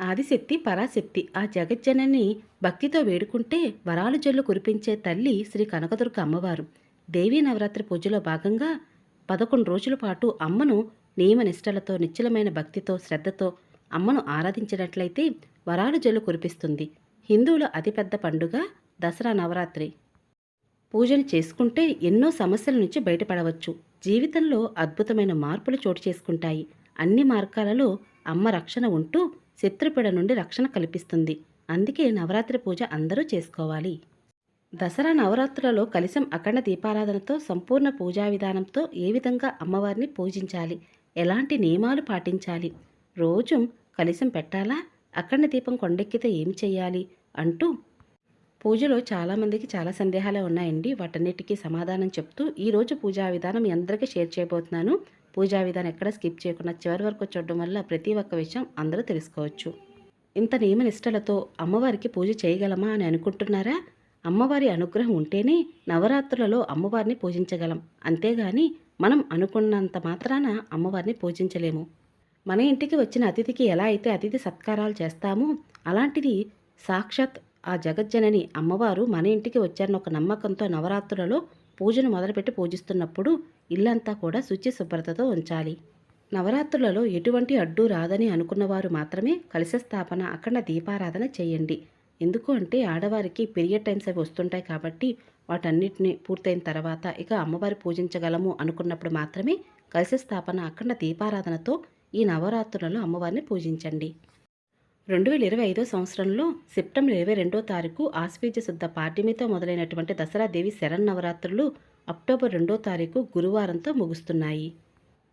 ఆదిశక్తి పరాశక్తి ఆ జగజ్జనని భక్తితో వేడుకుంటే వరాలు జల్లు కురిపించే తల్లి శ్రీ కనకదుర్గ అమ్మవారు. దేవీ నవరాత్రి పూజలో భాగంగా పదకొండు రోజుల పాటు అమ్మను నియమనిష్టలతో నిశ్చలమైన భక్తితో శ్రద్ధతో అమ్మను ఆరాధించినట్లయితే వరాలు జల్లు కురిపిస్తుంది. హిందువుల అతిపెద్ద పండుగ దసరా నవరాత్రి. పూజను చేసుకుంటే ఎన్నో సమస్యల నుంచి బయటపడవచ్చు. జీవితంలో అద్భుతమైన మార్పులు చోటు చేసుకుంటాయి. అన్ని మార్గాలలో అమ్మ రక్షణ ఉంటూ శత్రుపీడ నుండి రక్షణ కల్పిస్తుంది. అందుకే నవరాత్రి పూజ అందరూ చేసుకోవాలి. దసరా నవరాత్రులలో కలిసం అఖండ దీపారాధనతో సంపూర్ణ పూజా విధానంతో ఏ విధంగా అమ్మవారిని పూజించాలి? ఎలాంటి నియమాలు పాటించాలి? రోజు కలిసం పెట్టాలా? అఖండ దీపం కొండెక్కితే ఏమి చేయాలి? అంటూ పూజలో చాలామందికి చాలా సందేహాలే ఉన్నాయండి. వాటన్నిటికీ సమాధానం చెప్తూ ఈరోజు పూజా విధానం మీ అందరికీ షేర్ చేయబోతున్నాను. పూజా విధానం ఎక్కడ స్కిప్ చేయకుండా చివరి వరకు చూడడం వల్ల ప్రతి ఒక్క విషయం అందరూ తెలుసుకోవచ్చు. ఇంత నియమ నిష్టలతో అమ్మవారికి పూజ చేయగలమా అని అనుకుంటున్నారా? అమ్మవారి అనుగ్రహం ఉంటేనే నవరాత్రులలో అమ్మవారిని పూజించగలం. అంతేగాని మనం అనుకున్నంత మాత్రాన అమ్మవారిని పూజించలేము. మన ఇంటికి వచ్చిన అతిథికి ఎలా అయితే అతిథి సత్కారాలు చేస్తామో అలాంటిది సాక్షాత్ ఆ జగజ్జనని అమ్మవారు మన ఇంటికి వచ్చారని ఒక నమ్మకంతో నవరాత్రులలో పూజను మొదలుపెట్టి పూజిస్తున్నప్పుడు ఇల్లంతా కూడా శుచి శుభ్రతతో ఉంచాలి. నవరాత్రులలో ఎటువంటి అడ్డు రాదని అనుకున్నవారు మాత్రమే కలశ స్థాపన అఖండ దీపారాధన చేయండి. ఎందుకు అంటే ఆడవారికి పీరియడ్ టైమ్స్ అవి వస్తుంటాయి కాబట్టి వాటన్నిటిని పూర్తయిన తర్వాత ఇక అమ్మవారి పూజించగలము అనుకున్నప్పుడు మాత్రమే కలశ స్థాపన అఖండ దీపారాధనతో ఈ నవరాత్రులలో అమ్మవారిని పూజించండి. రెండు వేల ఇరవై ఐదో సంవత్సరంలో సెప్టెంబర్ ఇరవై రెండో తారీఖు ఆశ్వీజ శుద్ధ పాఠ్యమితో మొదలైనటువంటి దసరా దేవి శరన్నవరాత్రులు అక్టోబర్ రెండో తారీఖు గురువారంతో ముగుస్తున్నాయి.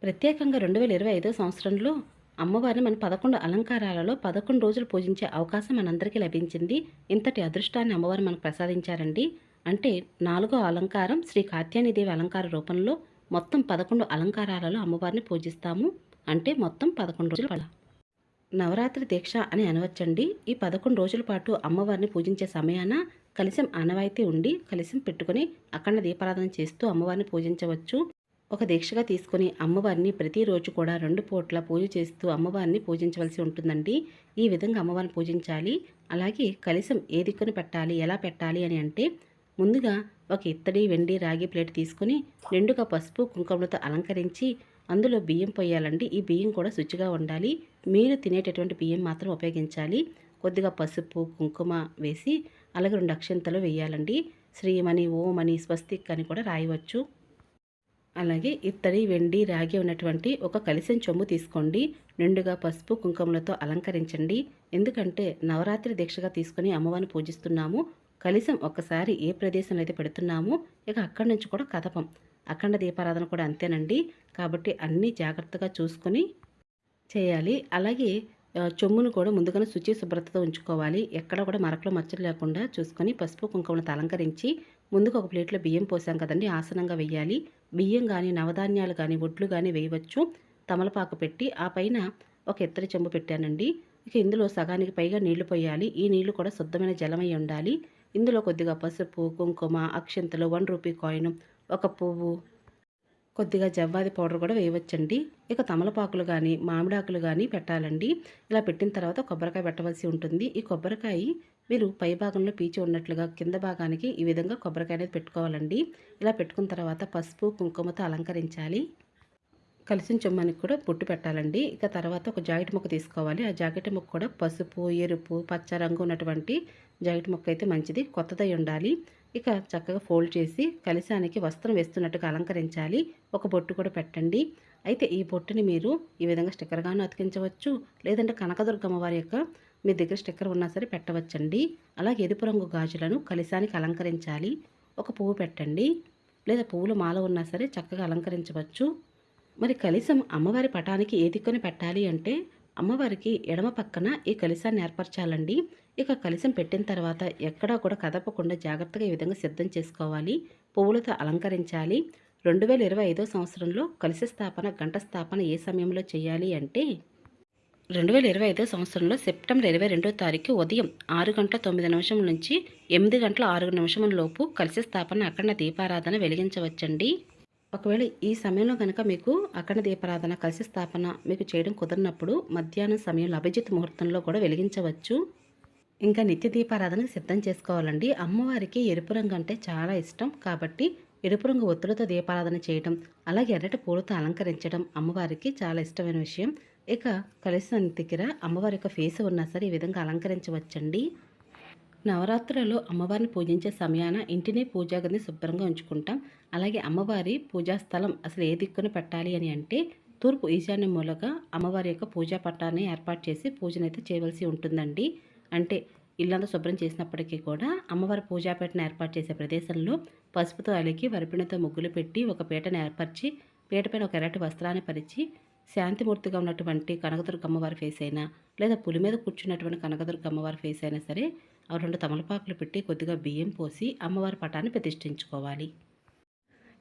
ప్రత్యేకంగా రెండు వేల ఇరవై ఐదో సంవత్సరంలో అమ్మవారిని మన పదకొండు అలంకారాలలో పదకొండు రోజులు పూజించే అవకాశం మనందరికీ లభించింది. ఇంతటి అదృష్టాన్ని అమ్మవారు మనకు ప్రసాదించారండి. అంటే నాలుగో అలంకారం శ్రీ కాత్యాయనిదేవి అలంకార రూపంలో మొత్తం పదకొండు అలంకారాలలో అమ్మవారిని పూజిస్తాము. అంటే మొత్తం పదకొండు రోజులు పడాలి నవరాత్రి దీక్ష అని అనవచ్చండి. ఈ పదకొండు రోజుల పాటు అమ్మవారిని పూజించే సమయాన కలిసం ఆనవాయితీ ఉండి కలిసం పెట్టుకుని అఖండ దీపారాధన చేస్తూ అమ్మవారిని పూజించవచ్చు. ఒక దీక్షగా తీసుకుని అమ్మవారిని ప్రతిరోజు కూడా రెండు పూట్ల పూజ చేస్తూ అమ్మవారిని పూజించవలసి ఉంటుందండి. ఈ విధంగా అమ్మవారిని పూజించాలి. అలాగే కలిసం ఏ దిక్కున పెట్టాలి ఎలా పెట్టాలి అని అంటే ముందుగా ఒక ఇత్తడి వెండి రాగి ప్లేట్ తీసుకుని నిండుగా పసుపు కుంకుమలతో అలంకరించి అందులో బియ్యం పోయాలండి ఈ బియ్యం కూడా శుచిగా ఉండాలి. మీరు తినేటటువంటి బియ్యం మాత్రం ఉపయోగించాలి. కొద్దిగా పసుపు కుంకుమ వేసి అలాగే రెండు అక్షంతలు వేయాలండి. శ్రీమణి ఓమని స్వస్తిక్ అని కూడా రాయవచ్చు. అలాగే ఇత్తడి వెండి రాగి ఉన్నటువంటి ఒక కలిసిన చెంబు తీసుకోండి. నిండుగా పసుపు కుంకుమలతో అలంకరించండి. ఎందుకంటే నవరాత్రి దీక్షగా తీసుకుని అమ్మవారిని పూజిస్తున్నాము. కలిసం ఒక్కసారి ఏ ప్రదేశంలో అయితే పెడుతున్నామో ఇక అక్కడి నుంచి కూడా కదపం. అఖండ దీపారాధన కూడా అంతేనండి. కాబట్టి అన్నీ జాగ్రత్తగా చూసుకొని చేయాలి. అలాగే చెమ్మును కూడా ముందుగానే శుచి శుభ్రతతో ఉంచుకోవాలి. ఎక్కడ కూడా మరకలు మచ్చలు లేకుండా చూసుకొని పసుపు కుంకుమను అలంకరించి ముందుకు ఒక ప్లేట్లో బియ్యం పోసాం కదండి ఆసనంగా వేయాలి బియ్యం కానీ నవధాన్యాలు కానీ ఒడ్లు కానీ వేయవచ్చు. తమలపాకు పెట్టి ఆ పైన ఒక ఇత్తడి చెంబు పెట్టానండి. ఇక ఇందులో సగానికి పైగా నీళ్ళు పోయాలి. ఈ నీళ్ళు కూడా శుద్ధమైన జలమై ఉండాలి. ఇందులో కొద్దిగా పసుపు కుంకుమ అక్షంతలు వన్ రూపీ కాయిన్ ఒక పువ్వు. కొద్దిగా జవ్వాది పౌడర్ కూడా వేయవచ్చండి. ఇక తమలపాకులు కానీ మామిడాకులు కానీ పెట్టాలండి. ఇలా పెట్టిన తర్వాత కొబ్బరికాయ పెట్టవలసి ఉంటుంది. ఈ కొబ్బరికాయ మీరు పై భాగంలో పీచి ఉన్నట్లుగా కింద భాగానికి ఈ విధంగా కొబ్బరికాయ అనేది పెట్టుకోవాలండి. ఇలా పెట్టుకున్న తర్వాత పసుపు కుంకుమతో అలంకరించాలి. కలిసిన చొమ్మానికి కూడా బొట్టు పెట్టాలండి. ఇక తర్వాత ఒక జాకెట్ ముక్క తీసుకోవాలి. ఆ జాకెట్ ముక్క కూడా పసుపు ఎరుపు పచ్చ రంగు ఉన్నటువంటి జాకెట్ ముక్క అయితే మంచిది. కొత్తదై ఉండాలి. ఇక చక్కగా ఫోల్డ్ చేసి కలిశానికి వస్త్రం వేస్తున్నట్టుగా అలంకరించాలి. ఒక బొట్టు కూడా పెట్టండి. అయితే ఈ బొట్టుని మీరు ఈ విధంగా స్టిక్కర్గాను అతికించవచ్చు. లేదంటే కనకదుర్గమ్మ వారి యొక్క మీ దగ్గర స్టిక్కర్ ఉన్నా సరే పెట్టవచ్చండి. అలాగే ఎరుపు రంగు గాజులను కలిశానికి అలంకరించాలి. ఒక పువ్వు పెట్టండి. లేదా పువ్వుల మాల ఉన్నా సరే చక్కగా అలంకరించవచ్చు. మరి కలిసం అమ్మవారి పటానికి ఏ దిక్కున పెట్టాలి అంటే అమ్మవారికి ఎడమ పక్కన ఈ కలిశాన్ని ఏర్పరచాలండి. ఇక కలిసం పెట్టిన తర్వాత ఎక్కడా కూడా కదపకుండా జాగ్రత్తగా ఈ విధంగా సిద్ధం చేసుకోవాలి. పువ్వులతో అలంకరించాలి. రెండు వేల ఇరవై ఐదో సంవత్సరంలో కలిసి స్థాపన గంట స్థాపన ఏ సమయంలో చేయాలి అంటే రెండు వేల ఇరవై ఐదో సంవత్సరంలో సెప్టెంబర్ ఇరవై రెండో తారీఖు ఉదయం ఆరు గంటల తొమ్మిది నిమిషం నుంచి ఎనిమిది గంటల ఆరు నిమిషం లోపు కలిసి స్థాపన అఖండ దీపారాధన వెలిగించవచ్చండి. ఒకవేళ ఈ సమయంలో కనుక మీకు అఖండ దీపారాధన కలిసి స్థాపన మీకు చేయడం కుదరినప్పుడు మధ్యాహ్నం సమయంలో అభిజిత్ ముహూర్తంలో కూడా వెలిగించవచ్చు. ఇంకా నిత్య దీపారాధనకు సిద్ధం చేసుకోవాలండి. అమ్మవారికి ఎరుపు రంగు అంటే చాలా ఇష్టం. కాబట్టి ఎరుపు రంగు ఒత్తులతో దీపారాధన చేయడం అలాగే ఎర్రటి పూలతో అలంకరించడం అమ్మవారికి చాలా ఇష్టమైన విషయం. ఇక కలిసిన దగ్గర అమ్మవారి యొక్క ఫేస్ ఉన్నా సరే ఈ విధంగా అలంకరించవచ్చండి. నవరాత్రులలో అమ్మవారిని పూజించే సమయాన ఇంటిని పూజా శుభ్రంగా ఉంచుకుంటాం. అలాగే అమ్మవారి పూజా స్థలం అసలు ఏ దిక్కున పెట్టాలి అని అంటే తూర్పు ఈశాన్య మూలగా అమ్మవారి యొక్క పూజా పట్టాన్ని ఏర్పాటు చేసి పూజనైతే చేయవలసి ఉంటుందండి. అంటే ఇల్లంతా శుభ్రం చేసినప్పటికీ కూడా అమ్మవారి పూజాపేటను ఏర్పాటు చేసే ప్రదేశంలో పసుపుతో అలికి వరిపిణతో ముగ్గులు పెట్టి ఒక పీటను ఏర్పరిచి పీటపైన ఒక ఎర్రటి వస్త్రాన్ని పరిచి శాంతిమూర్తిగా ఉన్నటువంటి కనకదుర్గ అమ్మవారి ఫేస్ అయినా లేదా పులి మీద కూర్చున్నటువంటి కనకదుర్గ అమ్మవారి ఫేస్ అయినా సరే రెండు తమలపాకులు పెట్టి కొద్దిగా బియ్యం పోసి అమ్మవారి పటాన్ని ప్రతిష్ఠించుకోవాలి.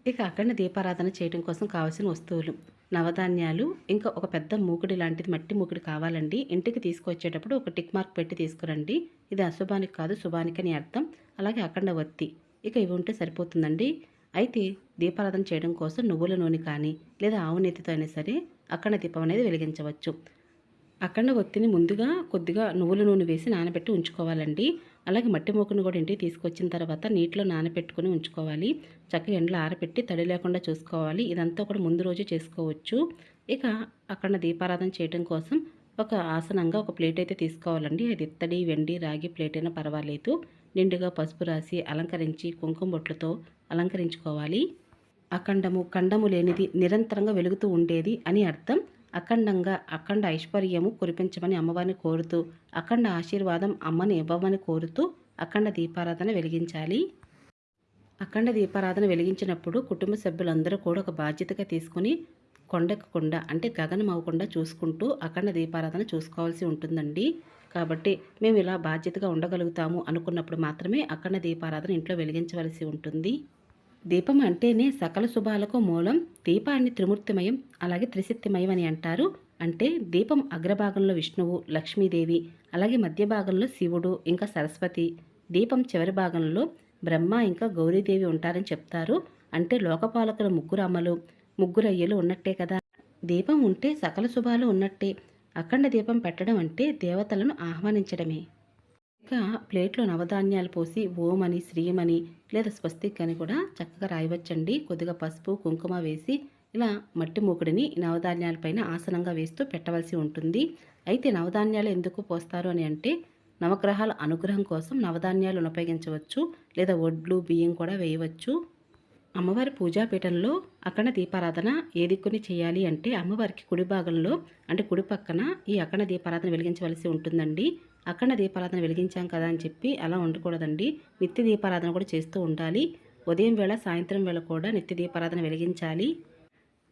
ఇక అక్కడ దీపారాధన చేయడం కోసం కావాల్సిన వస్తువులు నవధాన్యాలు ఇంకా ఒక పెద్ద మూకుడి లాంటిది మట్టి మూకుడి కావాలండి. ఇంటికి తీసుకొచ్చేటప్పుడు ఒక టిక్ మార్క్ పెట్టి తీసుకురండి. ఇది అశుభానికి కాదు శుభానికి అని అర్థం. అలాగే అఖండ వత్తి. ఇక ఇవి ఉంటే సరిపోతుందండి. అయితే దీపారాధన చేయడం కోసం నువ్వుల నూనె కానీ లేదా ఆవు నెత్తితో అయినా సరే అక్కడ దీపం అనేది వెలిగించవచ్చు. అఖండ ఒత్తిని ముందుగా కొద్దిగా నువ్వుల నూనె వేసి నానబెట్టి ఉంచుకోవాలండి. అలాగే మట్టి మూకును కూడా ఇంటికి తీసుకొచ్చిన తర్వాత నీటిలో నానబెట్టుకుని ఉంచుకోవాలి. చక్కగా ఎండలో ఆరబెట్టి తడి లేకుండా చూసుకోవాలి. ఇదంతా కూడా ముందు రోజు చేసుకోవచ్చు. ఇక అక్కడ దీపారాధన చేయడం కోసం ఒక ఆసనంగా ఒక ప్లేట్ అయితే తీసుకోవాలండి. అది ఇత్తడి వెండి రాగి ప్లేట్ అయినా పర్వాలేదు. నిండుగా పసుపు రాసి అలంకరించి కుంకుమ బొట్లతో అలంకరించుకోవాలి. అఖండము ఖండము లేనిది నిరంతరంగా వెలుగుతూ ఉండేది అని అర్థం. అఖండంగా అఖండ ఐశ్వర్యము కురిపించమని అమ్మవారిని కోరుతూ అఖండ ఆశీర్వాదం అమ్మని ఇవ్వమని కోరుతూ అఖండ దీపారాధన వెలిగించాలి. అఖండ దీపారాధన వెలిగించినప్పుడు కుటుంబ సభ్యులందరూ కూడా ఒక బాధ్యతగా తీసుకొని కొండెక్కకుండా అంటే గగనం అవ్వకుండా చూసుకుంటూ అఖండ దీపారాధన చూసుకోవాల్సి ఉంటుందండి. కాబట్టి మేము ఇలా బాధ్యతగా ఉండగలుగుతాము అనుకున్నప్పుడు మాత్రమే అఖండ దీపారాధన ఇంట్లో వెలిగించవలసి ఉంటుంది. దీపం అంటేనే సకల శుభాలకు మూలం దీపాన్ని త్రిమూర్తిమయం అలాగే త్రిశక్తిమయం అని అంటారు. అంటే దీపం అగ్రభాగంలో విష్ణువు లక్ష్మీదేవి అలాగే మధ్య భాగంలో శివుడు ఇంకా సరస్వతి. దీపం చివరి భాగంలో బ్రహ్మ ఇంకా గౌరీదేవి ఉంటారని చెప్తారు. అంటే లోకపాలకుల ముగ్గురు అమ్మలు ముగ్గురు అయ్యలు ఉన్నట్టే కదా. దీపం ఉంటే సకల శుభాలు ఉన్నట్టే. అఖండ దీపం పెట్టడం అంటే దేవతలను ఆహ్వానించడమే. ఇక ప్లేట్లో నవధాన్యాలు పోసి ఓమని శ్రీమని లేదా స్వస్తిక్ అని కూడా చక్కగా రాయవచ్చండి. కొద్దిగా పసుపు కుంకుమ వేసి ఇలా మట్టి మూకుడిని నవధాన్యాలపైన ఆసనంగా వేస్తూ పెట్టవలసి ఉంటుంది. అయితే నవధాన్యాలు ఎందుకు పోస్తారు అని అంటే నవగ్రహాల అనుగ్రహం కోసం నవధాన్యాలను ఉపయోగించవచ్చు లేదా వడ్లు బియ్యం కూడా వేయవచ్చు. అమ్మవారి పూజాపీఠంలో అఖండ దీపారాధన ఏ దిక్కుని చేయాలి అంటే అమ్మవారికి కుడి భాగంలో అంటే కుడి పక్కన ఈ అఖండ దీపారాధన వెలిగించవలసి ఉంటుందండి. అఖండ దీపారాధన వెలిగించాం కదా అని చెప్పి అలా ఉండకూడదండి. నిత్య దీపారాధన కూడా చేస్తూ ఉండాలి. ఉదయం వేళ సాయంత్రం వేళ కూడా నిత్య దీపారాధన వెలిగించాలి.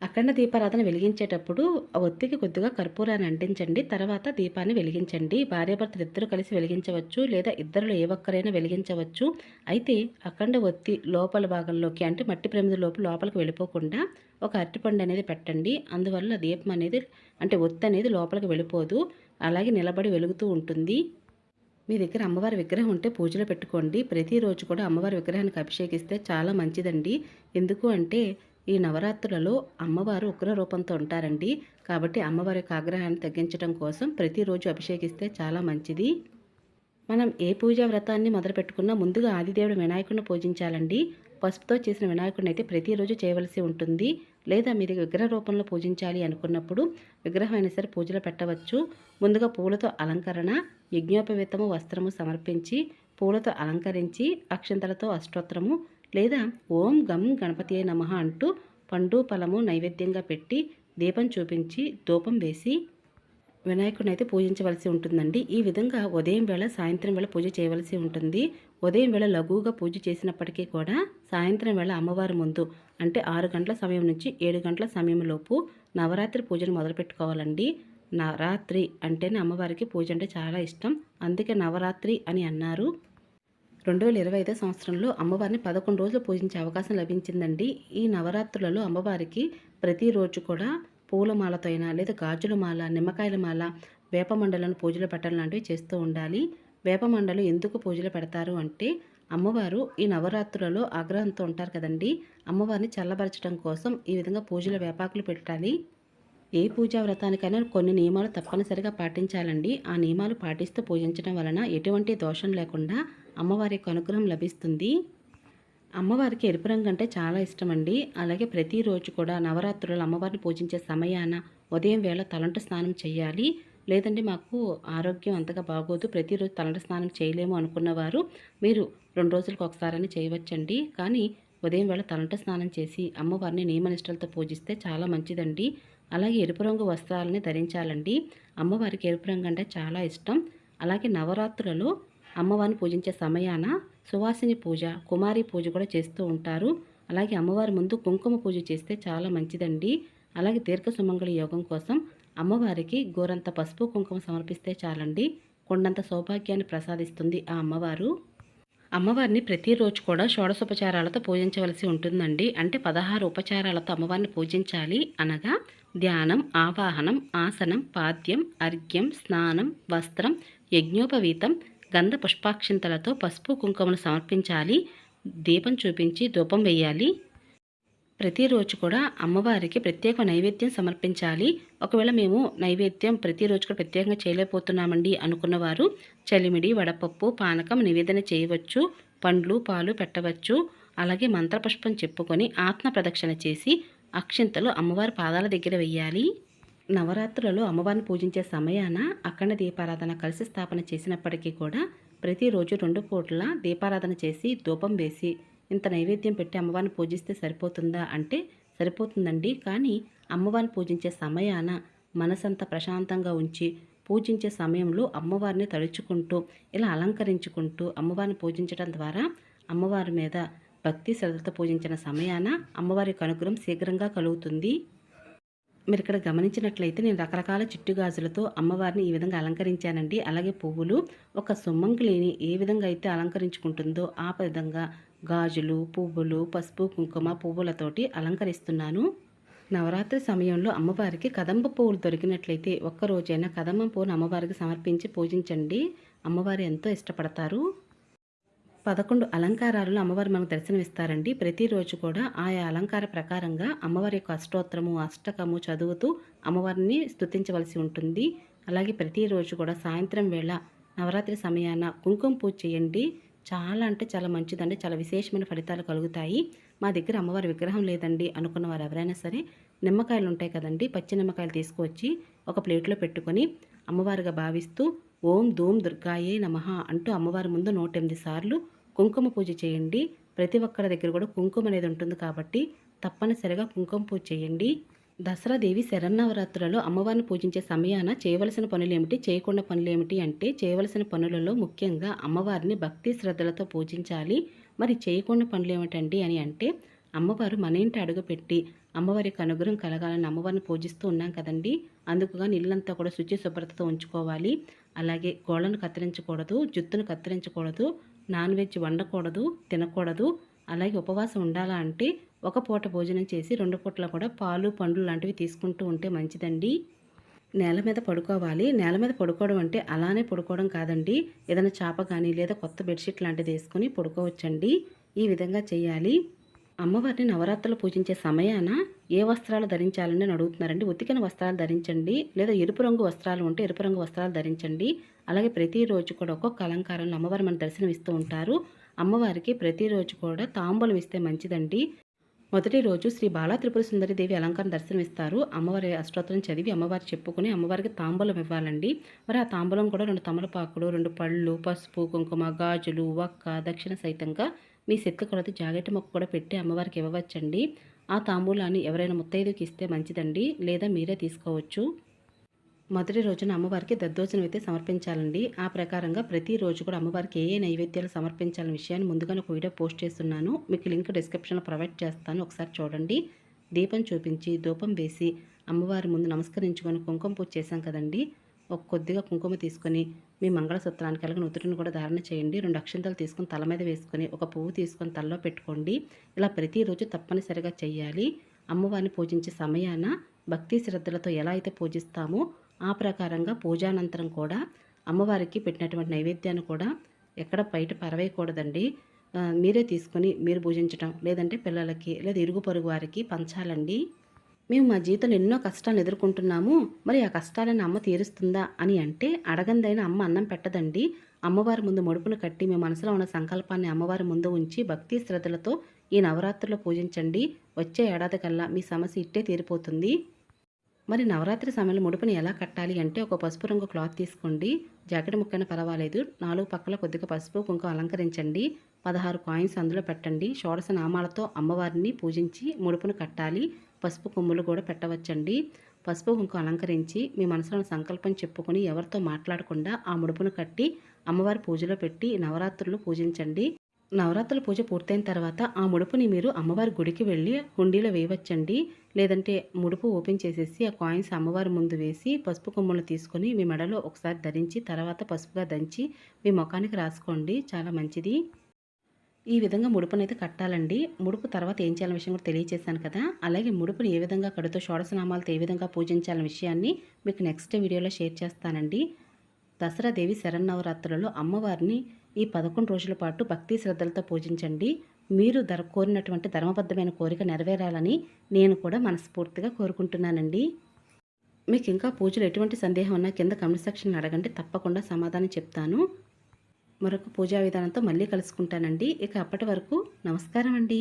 అఖండ దీపారాధన వెలిగించేటప్పుడు ఆ ఒత్తికి కొద్దిగా కర్పూరాన్ని అంటించండి. తర్వాత దీపాన్ని వెలిగించండి. భార్యాభర్తలు ఇద్దరు కలిసి వెలిగించవచ్చు లేదా ఇద్దరులో ఏ ఒక్కరైనా వెలిగించవచ్చు. అయితే అఖండ ఒత్తి లోపల భాగంలోకి అంటే మట్టి ప్రమిద లోపల లోపలికి వెళ్ళిపోకుండా ఒక అరటిపండు అనేది పెట్టండి. అందువల్ల దీపం అనేది అంటే ఒత్తి అనేది లోపలికి వెళ్ళిపోదు. అలాగే నిలబడి వెలుగుతూ ఉంటుంది. మీ దగ్గర అమ్మవారి విగ్రహం ఉంటే పూజలో పెట్టుకోండి. ప్రతిరోజు కూడా అమ్మవారి విగ్రహానికి అభిషేకిస్తే చాలా మంచిదండి. ఎందుకు అంటే ఈ నవరాత్రులలో అమ్మవారు ఉగ్ర రూపంతో ఉంటారండి. కాబట్టి అమ్మవారి యొక్క ఆగ్రహాన్ని తగ్గించడం కోసం ప్రతిరోజు అభిషేకిస్తే చాలా మంచిది. మనం ఏ పూజా వ్రతాన్ని మొదలు పెట్టుకున్నా ముందుగా ఆదిదేవుడు వినాయకుడిని పూజించాలండి. పసుపుతో చేసిన వినాయకుడిని అయితే ప్రతిరోజు చేయవలసి ఉంటుంది. లేదా మీరు విగ్రహ రూపంలో పూజించాలి అనుకున్నప్పుడు విగ్రహం అయినా సరే పూజలో పెట్టవచ్చు. ముందుగా పూలతో అలంకరణ యజ్ఞోపవేతము వస్త్రము సమర్పించి పూలతో అలంకరించి అక్షంతలతో అష్టోత్తరము లేదా ఓం గం గణపతి నమ అంటూ పండు ఫలము నైవేద్యంగా పెట్టి దీపం చూపించి ధూపం వేసి వినాయకుడిని అయితే పూజించవలసి ఉంటుందండి. ఈ విధంగా ఉదయం వేళ సాయంత్రం వేళ పూజ చేయవలసి ఉంటుంది. ఉదయం వేళ లఘువుగా పూజ చేసినప్పటికీ కూడా సాయంత్రం వేళ అమ్మవారి ముందు అంటే ఆరు గంటల సమయం నుంచి ఏడు గంటల సమయంలోపు నవరాత్రి పూజను మొదలుపెట్టుకోవాలండి నవరాత్రి అంటేనే అమ్మవారికి పూజ అంటే చాలా ఇష్టం. అందుకే నవరాత్రి అని అన్నారు. రెండు వేల ఇరవై ఐదో సంవత్సరంలో అమ్మవారిని పదకొండు రోజులు పూజించే అవకాశం లభించిందండి. ఈ నవరాత్రులలో అమ్మవారికి ప్రతిరోజు కూడా పూలమాలతో అయినా లేదా గాజుల మాల నిమ్మకాయల మాల వేపమండలను పూజలు పెట్టడం లాంటివి చేస్తూ ఉండాలి. వేపమండలు ఎందుకు పూజలు పెడతారు అంటే అమ్మవారు ఈ నవరాత్రులలో ఆగ్రహంతో ఉంటారు కదండి. అమ్మవారిని చల్లబరచడం కోసం ఈ విధంగా పూజల వేపాకులు పెట్టాలి. ఏ పూజా వ్రతానికైనా కొన్ని నియమాలు తప్పనిసరిగా పాటించాలండి. ఆ నియమాలు పాటిస్తూ పూజించడం వలన ఎటువంటి దోషం లేకుండా అమ్మవారి యొక్క అనుగ్రహం లభిస్తుంది. అమ్మవారికి ఎరుపు రంగు అంటే చాలా ఇష్టం అండి అలాగే ప్రతిరోజు కూడా నవరాత్రులు అమ్మవారిని పూజించే సమయాన ఉదయం వేళ తలంట స్నానం చేయాలి. లేదంటే మాకు ఆరోగ్యం అంతగా బాగోదు. ప్రతిరోజు తలంట స్నానం చేయలేము అనుకున్నవారు మీరు రెండు రోజులకు ఒకసారైనా చేయవచ్చండి. కానీ ఉదయం వేళ తలంట స్నానం చేసి అమ్మవారిని నియమనిష్టలతో పూజిస్తే చాలా మంచిదండి. అలాగే ఎరుపు రంగు వస్త్రాలని ధరించాలండి. అమ్మవారికి ఎరుపు రంగు అంటే చాలా ఇష్టం. అలాగే నవరాత్రులలో అమ్మవారిని పూజించే సమయాన సువాసిని పూజ కుమారి పూజ కూడా చేస్తూ ఉంటారు. అలాగే అమ్మవారి ముందు కుంకుమ పూజ చేస్తే చాలా మంచిదండి. అలాగే దీర్ఘ సుమంగళి యోగం కోసం అమ్మవారికి గోరంత పసుపు కుంకుమ సమర్పిస్తే చాలండి. కొండంత సౌభాగ్యాన్ని ప్రసాదిస్తుంది ఆ అమ్మవారు. అమ్మవారిని ప్రతిరోజు కూడా షోడశోపచారాలతో పూజించవలసి ఉంటుందండి. అంటే పదహారు ఉపచారాలతో అమ్మవారిని పూజించాలి అనగా ధ్యానం ఆవాహనం ఆసనం పాద్యం అర్ఘ్యం స్నానం వస్త్రం యజ్ఞోపవీతం గంధ పుష్పాక్షింతలతో పసుపు కుంకుమను సమర్పించాలి. దీపం చూపించి ధూపం వేయాలి. ప్రతిరోజు కూడా అమ్మవారికి ప్రత్యేక నైవేద్యం సమర్పించాలి. ఒకవేళ మేము నైవేద్యం ప్రతిరోజు కూడా ప్రత్యేకంగా చేయలేకపోతున్నామండి అనుకున్నవారు చలిమిడి వడపప్పు పానకం నివేదన చేయవచ్చు పండ్లు పాలు పెట్టవచ్చు. అలాగే మంత్రపుష్పం చెప్పుకొని ఆత్మ ప్రదక్షిణ చేసి అక్షింతలు అమ్మవారి పాదాల దగ్గర వెయ్యాలి. నవరాత్రులలో అమ్మవారిని పూజించే సమయాన అఖండ దీపారాధన కలిసి స్థాపన చేసినప్పటికీ కూడా ప్రతిరోజు రెండు పూట్ల దీపారాధన చేసి ధూపం వేసి ఇంత నైవేద్యం పెట్టి అమ్మవారిని పూజిస్తే సరిపోతుందా అంటే సరిపోతుందండి. కానీ అమ్మవారిని పూజించే సమయాన మనసంతా ప్రశాంతంగా ఉంచి పూజించే సమయంలో అమ్మవారిని తలుచుకుంటూ ఇలా అలంకరించుకుంటూ అమ్మవారిని పూజించడం ద్వారా అమ్మవారి మీద భక్తి శ్రద్ధతో పూజించిన సమయాన అమ్మవారి యొక్క అనుగ్రహం శీఘ్రంగా కలుగుతుంది. మీరు ఇక్కడ గమనించినట్లయితే నేను రకరకాల చిట్టు గాజులతో అమ్మవారిని ఈ విధంగా అలంకరించానండి. అలాగే పువ్వులు ఒక సుమంగులిని ఏ విధంగా అయితే అలంకరించుకుంటుందో ఆ విధంగా గాజులు పువ్వులు పసుపు కుంకుమ పువ్వులతోటి అలంకరిస్తున్నాను. నవరాత్రి సమయంలో అమ్మవారికి కదంబ పువ్వులు దొరికినట్లయితే ఒక్కరోజైనా కదంబ పువ్వును అమ్మవారికి సమర్పించి పూజించండి. అమ్మవారు ఎంతో ఇష్టపడతారు. పదకొండు అలంకారాలను అమ్మవారు మనకు దర్శనమిస్తారండి. ప్రతిరోజు కూడా ఆయా అలంకార ప్రకారంగా అమ్మవారి యొక్క అష్టోత్తరము అష్టకము చదువుతూ అమ్మవారిని స్తుతించవలసి ఉంటుంది. అలాగే ప్రతిరోజు కూడా సాయంత్రం వేళ నవరాత్రి సమయాన కుంకుమ పూజ చేయండి. చాలా అంటే చాలా మంచిదండి. చాలా విశేషమైన ఫలితాలు కలుగుతాయి. మా దగ్గర అమ్మవారి విగ్రహం లేదండి అనుకున్న వారు ఎవరైనా సరే నిమ్మకాయలు ఉంటాయి కదండి. పచ్చి నిమ్మకాయలు తీసుకువచ్చి ఒక ప్లేట్లో పెట్టుకొని అమ్మవారిగా భావిస్తూ ఓం ధూమ్ దుర్గాయే నమః అంటూ అమ్మవారి ముందు నూట ఎనిమిది సార్లు కుంకుమ పూజ చేయండి. ప్రతి ఒక్కరి దగ్గర కూడా కుంకుమ అనేది ఉంటుంది కాబట్టి తప్పనిసరిగా కుంకుమ పూజ చేయండి. దసరా దేవి శరన్నవరాత్రులలో అమ్మవారిని పూజించే సమయాన చేయవలసిన పనులు ఏమిటి చేయకుండా పనులు ఏమిటి అంటే చేయవలసిన పనులలో ముఖ్యంగా అమ్మవారిని భక్తి శ్రద్ధలతో పూజించాలి. మరి చేయకుండా పనులు ఏమిటండి అని అంటే అమ్మవారు మన ఇంటి అడుగుపెట్టి అమ్మవారి యొక్క అనుగ్రహం కలగాలని అమ్మవారిని పూజిస్తూ ఉన్నాం కదండి. అందుకుగా ఇల్లంతా కూడా శుచి శుభ్రతతో ఉంచుకోవాలి. అలాగే గోళ్ళను కత్తిరించకూడదు జుత్తును కత్తిరించకూడదు నాన్ వెజ్ వండకూడదు తినకూడదు. అలాగే ఉపవాసం ఉండాలా అంటే ఒక పూట భోజనం చేసి రెండు పూటల కూడా పాలు పండ్లు లాంటివి తీసుకుంటూ ఉంటే మంచిదండి. నేల మీద పడుకోవాలి. నేల మీద పడుకోవడం అంటే అలానే పడుకోవడం కాదండి. ఏదైనా చాప కానీ లేదా కొత్త బెడ్షీట్ లాంటిది వేసుకొని పడుకోవచ్చండి. ఈ విధంగా చేయాలి. అమ్మవారిని నవరాత్రులు పూజించే సమయాన ఏ వస్త్రాలు ధరించాలని అడుగుతున్నారండి? ఉతికిన వస్త్రాలు ధరించండి లేదా ఎరుపు రంగు వస్త్రాలు ఉంటే ఎరుపు రంగు వస్త్రాలు ధరించండి. అలాగే ప్రతిరోజు కూడా ఒక్కొక్క అలంకారంలో అమ్మవారు మన దర్శనం ఇస్తూ ఉంటారు. అమ్మవారికి ప్రతిరోజు కూడా తాంబూలం ఇస్తే మంచిదండి. మొదటి రోజు శ్రీ బాలా త్రిపుర సుందరి దేవి అలంకారం దర్శనం ఇస్తారు అమ్మవారి అష్టోత్తరం చదివి అమ్మవారి చెప్పుకుని అమ్మవారికి తాంబూలం ఇవ్వాలండి. మరి ఆ తాంబూలం కూడా రెండు తమలపాకులు రెండు పళ్ళు పసుపు కుంకుమ గాజులు వక్క దక్షిణ సైతంగా మీ శక్తి కొరత జాకెట్ మొక్క కూడా పెట్టి అమ్మవారికి ఇవ్వవచ్చండి. ఆ తాంబూలాన్ని ఎవరైనా ముత్తైదుకి ఇస్తే మంచిదండి. లేదా మీరే తీసుకోవచ్చు. మొదటి రోజున అమ్మవారికి దద్దోజనం అయితే సమర్పించాలండి. ఆ ప్రకారంగా ప్రతిరోజు కూడా అమ్మవారికి ఏ ఏ నైవేద్యాలు సమర్పించాలనే విషయాన్ని ముందుగానే ఒక వీడియో పోస్ట్ చేస్తున్నాను. మీకు లింక్ డిస్క్రిప్షన్లో ప్రొవైడ్ చేస్తాను. ఒకసారి చూడండి. దీపం చూపించి ధూపం వేసి అమ్మవారి ముందు నమస్కరించుకొని కుంకుమ పూజ చేశాం కదండి. ఒక కొద్దిగా కుంకుమ తీసుకొని మీ మంగళసూత్రానికి అలాగే నుదుటిని కూడా ధారణ చేయండి. రెండు అక్షంతలు తీసుకొని తల మీద వేసుకొని ఒక పువ్వు తీసుకొని తలలో పెట్టుకోండి. ఇలా ప్రతిరోజు తప్పనిసరిగా చేయాలి అమ్మవారిని పూజించే సమయాన భక్తి శ్రద్ధలతో ఎలా అయితే పూజిస్తామో ఆ ప్రకారంగా పూజానంతరం కూడా అమ్మవారికి పెట్టినటువంటి నైవేద్యాన్ని కూడా ఎక్కడ బయట పరవేయకూడదండి. మీరే తీసుకొని మీరు పూజించటం లేదంటే పిల్లలకి లేదా ఇరుగు పొరుగు వారికి పంచాలండి. మేము మా జీవితంలో ఎన్నో కష్టాలు ఎదుర్కొంటున్నాము. మరి ఆ కష్టాలను అమ్మ తీరుస్తుందా అని అంటే అడగందైన అమ్మ అన్నం పెట్టదండి. అమ్మవారి ముందు మడుపును కట్టి మీ మనసులో ఉన్న సంకల్పాన్ని అమ్మవారి ముందు ఉంచి భక్తి శ్రద్ధలతో ఈ నవరాత్రుల్లో పూజించండి. వచ్చే ఏడాది కల్లా మీ సమస్య ఇట్టే తీరిపోతుంది. మరి నవరాత్రి సమయంలో ముడుపుని ఎలా కట్టాలి అంటే ఒక పసుపు రంగు క్లాత్ తీసుకోండి. జాకెట్ ముక్కైనా పర్వాలేదు. నాలుగు పక్కల కొద్దిగా పసుపు కుంకుమ అలంకరించండి. పదహారు కాయిన్స్ అందులో పెట్టండి. షోడశ నామాలతో అమ్మవారిని పూజించి ముడుపును కట్టాలి. పసుపు కొమ్ములు కూడా పెట్టవచ్చండి. పసుపు కుంకుమ అలంకరించి మీ మనసులో సంకల్పం చెప్పుకొని ఎవరితో మాట్లాడకుండా ఆ ముడుపును కట్టి అమ్మవారి పూజలో పెట్టి నవరాత్రులు పూజించండి. నవరాత్రుల పూజ పూర్తయిన తర్వాత ఆ ముడుపుని మీరు అమ్మవారి గుడికి వెళ్ళి హుండీలో వేయవచ్చండి. లేదంటే ముడుపు ఓపెన్ చేసేసి ఆ కాయిన్స్ అమ్మవారి ముందు వేసి పసుపు కొమ్ములు తీసుకొని మీ మెడలో ఒకసారి ధరించి తర్వాత పసుపుగా దంచి మీ ముఖానికి రాసుకోండి. చాలా మంచిది. ఈ విధంగా ముడుపునైతే కట్టాలండి. ముడుపు తర్వాత ఏం చేయాలని విషయం కూడా తెలియజేశాను కదా. అలాగే ముడుపుని ఏ విధంగా కడుతూ షోడశనామాలతో ఏ విధంగా పూజించాలనే విషయాన్ని మీకు నెక్స్ట్ వీడియోలో షేర్ చేస్తానండి. దసరా దేవి శరన్నవరాత్రులలో అమ్మవారిని ఈ పదకొండు రోజుల పాటు భక్తి శ్రద్ధలతో పూజించండి. మీరు ధర కోరినటువంటి ధర్మబద్ధమైన కోరిక నెరవేరాలని నేను కూడా మనస్ఫూర్తిగా కోరుకుంటున్నానండి. మీకు ఇంకా పూజలు ఎటువంటి సందేహం ఉన్నా కింద కమెంట్ సెక్షన్ అడగండి. తప్పకుండా సమాధానం చెప్తాను. మరొక పూజా విధానంతో మళ్ళీ కలుసుకుంటానండి. ఇక అప్పటి వరకు నమస్కారం అండి